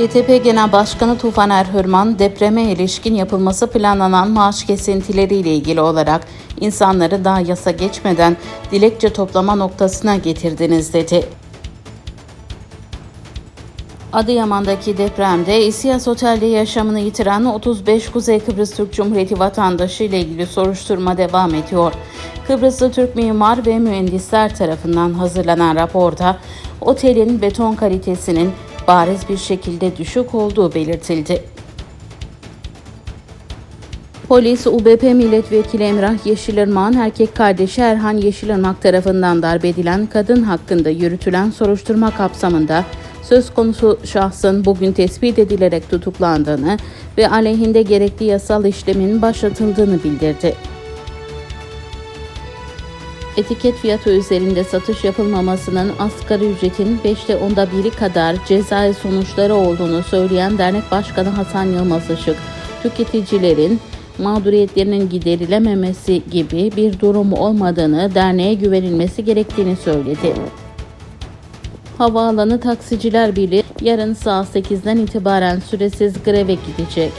SCTP Genel Başkanı Tufan Erhürman, depreme ilişkin yapılması planlanan maaş kesintileriyle ilgili olarak insanları daha yasa geçmeden dilekçe toplama noktasına getirdiniz dedi. Adıyaman'daki depremde İSİAS Otel'de yaşamını yitiren 35 Kuzey Kıbrıs Türk Cumhuriyeti vatandaşı ile ilgili soruşturma devam ediyor. Kıbrıslı Türk mimar ve mühendisler tarafından hazırlanan raporda otelin beton kalitesinin bariz bir şekilde düşük olduğu belirtildi. Polis, UBP Milletvekili Emrah Yeşilırmak'ın erkek kardeşi Erhan Yeşilırmak tarafından darp edilen kadın hakkında yürütülen soruşturma kapsamında söz konusu şahsın bugün tespit edilerek tutuklandığını ve aleyhinde gerekli yasal işlemin başlatıldığını bildirdi. Etiket fiyatı üzerinde satış yapılmamasının asgari ücretin 5'te onda biri kadar cezai sonuçları olduğunu söyleyen dernek başkanı Hasan Yılmaz Işık, tüketicilerin mağduriyetlerinin giderilememesi gibi bir durum olmadığını, derneğe güvenilmesi gerektiğini söyledi. Havaalanı Taksiciler Birliği yarın saat 8'den itibaren süresiz greve gidecek.